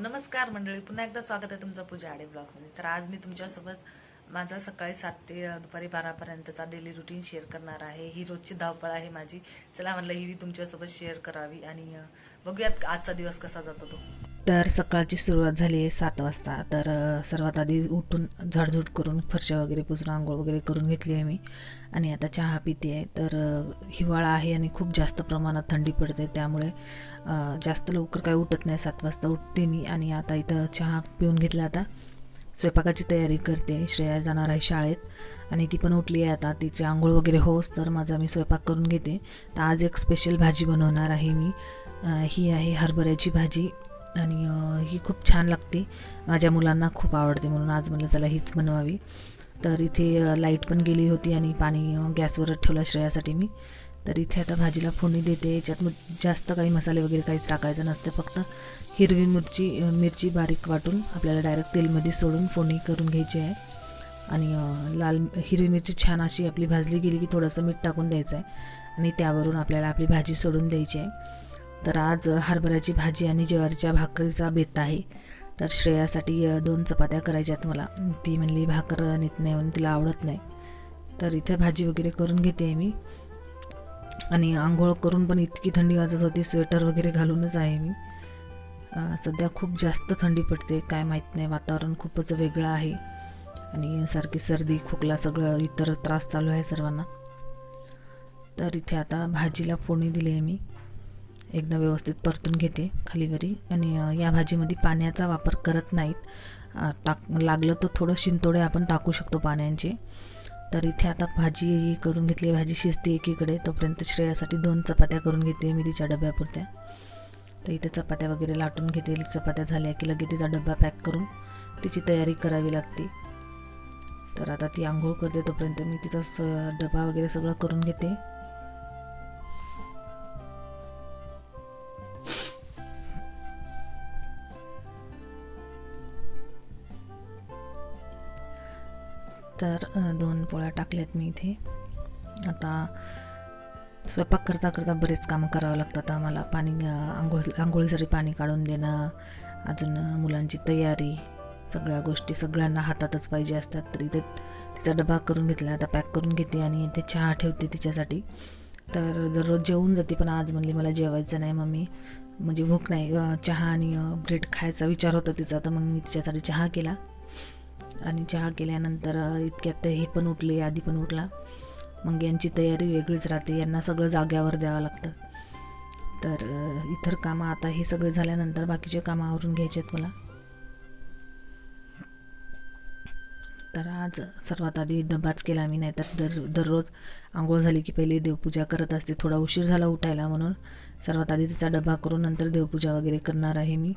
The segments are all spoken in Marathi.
नमस्कार मंडळी पुन्हा एकदा स्वागत आहे तुमचं पूजा आडे ब्लॉगमध्ये. तर आज मी तुमच्यासोबत माझा सकाळी सात ते दुपारी बारापर्यंतचा डेली रुटीन शेअर करणार आहे. ही रोजची धावपळ आहे माझी. चला म्हणलं ही मी तुमच्यासोबत शेअर करावी आणि बघूयात आजचा दिवस कसा जातो तो. तर सकाळची सुरुवात झाली आहे सात वाजता. तर सर्वात आधी उठून झाडझूड करून फरशा वगैरे पुसून आंघोळ वगैरे करून घेतली आहे मी. आणि आता चहा पिते आहे. तर हिवाळा आहे आणि खूप जास्त प्रमाणात थंडी पडते त्यामुळे जास्त लवकर काही उठत नाही. सात वाजता उठते मी आणि आता इथं चहा पिऊन घेतला आता. स्वयंपाकाची तयारी करते. श्रेया जाणार आहे शाळेत आणि ती पण उठली आहे आता. तिची आंघोळ वगैरे होस तर माझा मी स्वयंपाक करून घेते. तर आज एक स्पेशल भाजी बनवणार आहे मी. ही आहे हरभऱ्याची भाजी. आणि ही खूप छान लागते. माझ्या मुलांना खूप आवडते म्हणून आज म्हणलं चला हीच बनवावी. तर इथे लाइट पण गेली होती आणि पाणी गॅसवरच गॅसवर ठेवलं श्रेयासाठी मी. तर इथे आता भाजीला फोडणी देते. याच्यात मग जास्त काही मसाले वगैरे काहीच टाकायचं नसते. फक्त हिरवी मिरची मिरची बारीक वाटून आपल्याला डायरेक्ट तेलमध्ये सोडून फोडणी करून घ्यायची आहे. आणि लाल हिरवी मिरची छान अशी आपली भाजली गेली की थोडंसं मीठ टाकून द्यायचं आहे. आणि त्यावरून आपल्याला आपली भाजी सोडून द्यायची आहे. तर आज हरभऱ्याची भाजी आणि ज्वारीच्या भाकरीचा बेत आहे. तर श्रेयासाठी दोन चपात्या करायच्या आहेत मला. ती म्हणली भाकर नेत नाही म्हणून तिला आवडत नाही. तर इथे भाजी वगैरे करून घेते आहे मी. आणि आंघोळ करून पण इतकी थंडी वाजत होती स्वेटर वगैरे घालूनच आहे मी. सध्या खूप जास्त थंडी पडते काय माहीत नाही वातावरण खूपच वेगळं आहे. आणि सारखी सर्दी खोकला सगळं इतर त्रास चालू आहे सर्वांना. तर इथे आता भाजीला फोडणी दिली आहे मी. एकदा व्यवस्थित परतून घेते खालीवरी. आणि या भाजीमध्ये पाण्याचा वापर करत नाहीत. टाक लागलं तर थोडं शिंतोडे आपण टाकू शकतो पाण्याचे. तर इथे आता भाजी करून घेतली भाजी शिजते एकीकडे. तोपर्यंत श्रेयासाठी दोन चपात्या करून घेते मी तिच्या डब्यापुरत्या. तर इथे चपात्या वगैरे लाटून घेते. चपात्या झाल्या की लगेच तिचा डब्बा पॅक करून तिची तयारी करावी लागते. तर आता ती आंघोळ करते. तोपर्यंत मी तिचा स डबा वगैरे सगळं करून घेते. तर दोन पोळ्या टाकल्यात मी इथे. आता स्वयंपाक करता करता बरेच कामं करावं लागतात. आम्हाला पाणी आंघोळ आंघोळीसाठी पाणी काढून देणं अजून मुलांची तयारी सगळ्या गोष्टी सगळ्यांना हातातच पाहिजे असतात. तर इथे तिचा डबा करून घेतला आता पॅक करून घेते आणि इथे चहा ठेवते तिच्यासाठी. तर दररोज जेवून जाते पण आज म्हणली मला जेवायचं नाही मम्मी. म्हणजे भूक नाही. चहा आणि ब्रेड खायचा विचार होता तिचा तर मग मी तिच्यासाठी चहा केला. आणि चहा केल्यानंतर इतक्यात हे पण उठले आधी पण उठला. मग यांची तयारी वेगळीच राहते यांना सगळं जाग्यावर द्यावं लागतं. तर इतर कामं आता हे सगळे झाल्यानंतर बाकीचे कामं आवरून घ्यायचे आहेत मला. तर आज सर्वात आधी डबाच केला मी नाही तर दर दररोज आंघोळ झाली की पहिले देवपूजा करत असते थोडा उशीर झाला उठायला म्हणून. सर्वात आधी तिचा डबा करून नंतर देवपूजा वगैरे करणार आहे मी.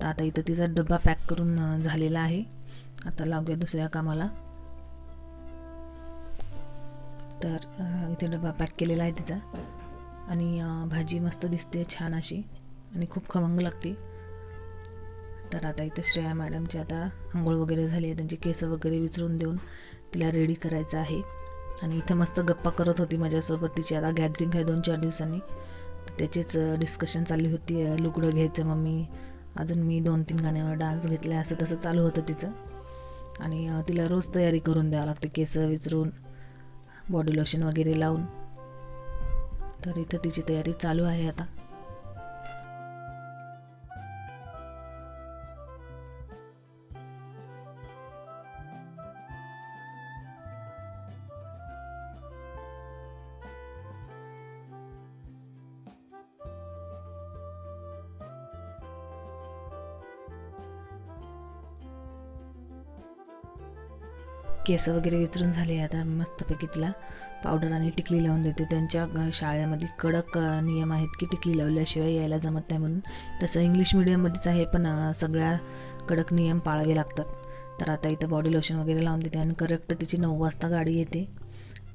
तर आता इथं तिचा डबा पॅक करून झालेला आहे. आता लागूया दुसऱ्या कामाला. तर इथे डबा पॅक केलेला आहे तिचा. आणि भाजी मस्त दिसते छान अशी. आणि खूप खमंग लागते. तर आता इथे श्रेया मॅडमची आता आंघोळ वगैरे झाली आहे. त्यांची केस वगैरे विचरून देऊन तिला रेडी करायचं आहे. आणि इथं मस्त गप्पा करत होती माझ्यासोबत. तिची आता गॅदरिंग आहे दोन चार दिवसांनी. तर त्याचीच डिस्कशन चालली होती. लुगडं घ्यायचं मम्मी. अजून मी दोन तीन गाण्यावर डान्स घेतला असं तसं चालू होतं तिचं. आणि तिला रोज तयारी करून द्यावं लागते केस विचरून बॉडी लोशन वगैरे लावून. तर इथं तिची तयारी चालू आहे आता. केस वगैरे वितरून झाले आता मस्तपैकी तिला पावडर आणि टिकली लावून देते. त्यांच्या शाळेमध्ये कडक नियम आहेत की टिकली लावल्याशिवाय यायला जमत नाही म्हणून. तसं इंग्लिश मिडियममध्येच आहे पण सगळ्या कडक नियम पाळावे लागतात. तर आता इथं बॉडी लोशन वगैरे लावून देते आणि करेक्ट तिची नऊ वाजता गाडी येते.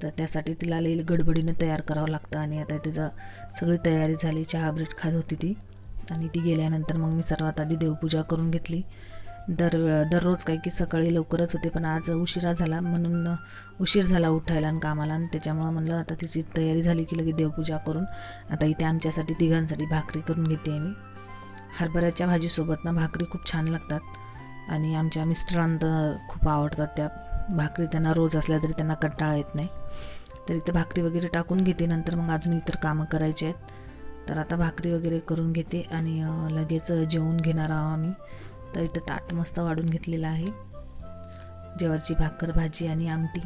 तर त्यासाठी तिला लई गडबडीनं तयार करावं लागतं आणि आता तिचं सगळी तयारी झाली. चहा ब्रेड खात होती ती. आणि ती गेल्यानंतर मग मी सर्वात आधी देवपूजा करून घेतली. दर दररोज काही की सकाळी लवकरच होते पण आज उशिरा झाला म्हणून उशीर झाला उठायला आणि कामाला आणि त्याच्यामुळं म्हणलं आता तिची तयारी झाली की लगेच देवपूजा करून आता इथे आमच्यासाठी तिघांसाठी भाकरी करून घेते मी. हरभऱ्याच्या भाजीसोबत ना भाकरी खूप छान लागतात आणि आमच्या मिस्टरांना खूप आवडतात त्या भाकरी. त्यांना रोज असल्या तरी त्यांना कंटाळा येत नाही. तर इथे भाकरी वगैरे टाकून घेते नंतर मग अजून इतर कामं करायची आहेत. तर आता भाकरी वगैरे करून घेते आणि लगेच जेवून घेणार आहोत आम्ही. तर इथं ताट मस्त वाढून घेतलेलं आहे. जेवाची भाकर भाजी आणि आमटी.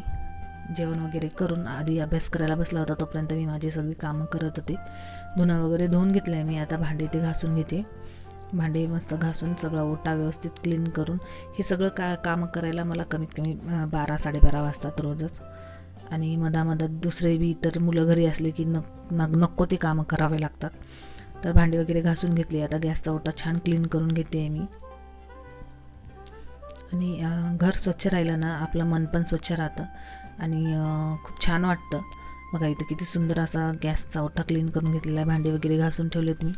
जेवण वगैरे करून आधी अभ्यास करायला बसला होता तोपर्यंत मी माझी सगळी कामं करत होते. धुणं वगैरे धुवून घेतलं आहे मी आता भांडे ते घासून घेते. भांडे मस्त घासून सगळं ओटा व्यवस्थित क्लीन करून हे सगळं का कामं करायला मला कमीत कमी बारा साडेबारा वाजतात रोजच. आणि मधामधात दुसरे बी इतर मुलं घरी असले की नक नक नको ते कामं करावे लागतात. तर भांडे वगैरे घासून घेतली आता गॅसचा ओटा छान क्लीन करून घेते आहे मी. आणि घर स्वच्छ राहिलं ना आपलं मन पण स्वच्छ राहतं. आणि खूप छान वाटतं. बघा इथं किती सुंदर असा गॅसचा ओठा क्लीन करून घेतलेला आहे. भांडे वगैरे घासून ठेवलेत मी.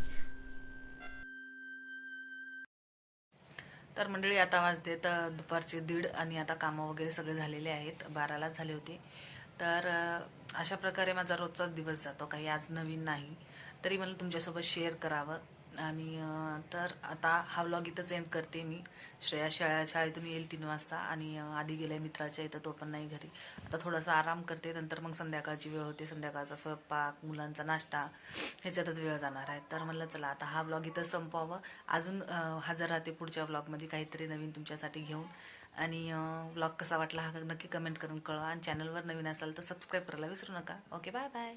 तर मंडळी आता वाजते तर दुपारचे दीड आणि आता कामं वगैरे सगळे झालेले आहेत. बारालाच झाले होते. तर अशा प्रकारे माझा रोजचाच दिवस जातो. काही आज नवीन नाही. तरी मला तुमच्यासोबत शेअर करावं. आणि तर आता हा व्लॉग इथंच एंड करते मी. श्रेया शाळा शाळेतून येईल तीन वाजता आणि आधी गेल्या मित्राच्या इथं तो पण नाही घरी. आता थोडासा आराम करते नंतर मग संध्याकाळची वेळ होते. संध्याकाळचा स्वयंपाक मुलांचा नाश्ता ह्याच्यातच वेळ जाणार आहे. तर म्हणलं चला आता हा व्लॉग इथं संपवावं. अजून हजर राहते पुढच्या व्लॉगमध्ये काहीतरी नवीन तुमच्यासाठी घेऊन. आणि व्लॉग कसा वाटला हा नक्की कमेंट करून कळवा. आणि चॅनलवर नवीन असाल तर सबस्क्राईब करायला विसरू नका. Okay bye bye